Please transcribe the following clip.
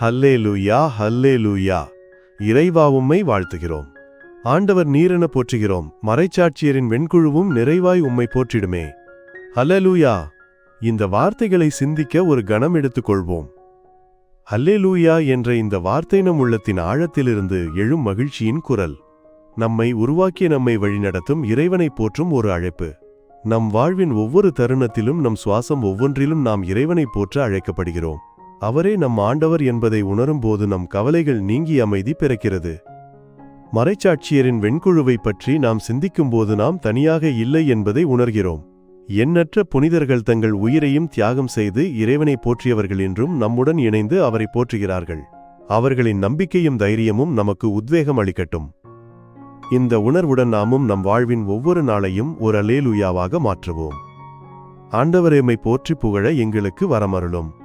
ஹல்லேலூயா ஹல்லேலூயா. இறைவா உம்மை வாழ்த்துகிறோம். ஆண்டவர் நீரென போற்றுகிறோம். மறைச்சாட்சியரின் வெண்குழுவும் நிறைவாய் உம்மை போற்றிடுமே. ஹல்லேலூயா. இந்த வார்த்தைகளை சிந்திக்க ஒரு கணம் எடுத்துக்கொள்வோம். ஹல்லேலூயா என்ற இந்த வார்த்தை நம் உள்ளத்தின் ஆழத்திலிருந்து எழும் மகிழ்ச்சியின் குரல். நம்மை உருவாக்கிய நம்மை வழிநடத்தும் இறைவனை போற்றும் ஒரு அழைப்பு. நம் வாழ்வின் ஒவ்வொரு தருணத்திலும் நம் சுவாசம் ஒவ்வொன்றிலும் நாம் இறைவனை போற்ற அழைக்கப்படுகிறோம். அவரே நம் ஆண்டவர் என்பதை உணரும்போது நம் கவலைகள் நீங்கி அமைதி பிறக்கிறது. மறைச்சாட்சியரின் வெண்குழுவை பற்றி நாம் சிந்திக்கும்போது நாம் தனியாக இல்லை என்பதை உணர்கிறோம். எண்ணற்ற புனிதர்கள் தங்கள் உயிரையும் தியாகம் செய்து இறைவனை போற்றியவர்கள் என்றும் நம்முடன் இணைந்து அவரை போற்றுகிறார்கள். அவர்களின் நம்பிக்கையும் தைரியமும் நமக்கு உத்வேகம் அளிக்கட்டும். இந்த உணர்வுடன் நாமும் நம் வாழ்வின் ஒவ்வொரு நாளையும் ஒரு அலேலுயாவாக மாற்றுவோம். ஆண்டவரேமை போற்றி புகழ எங்களுக்கு வரமருளும்.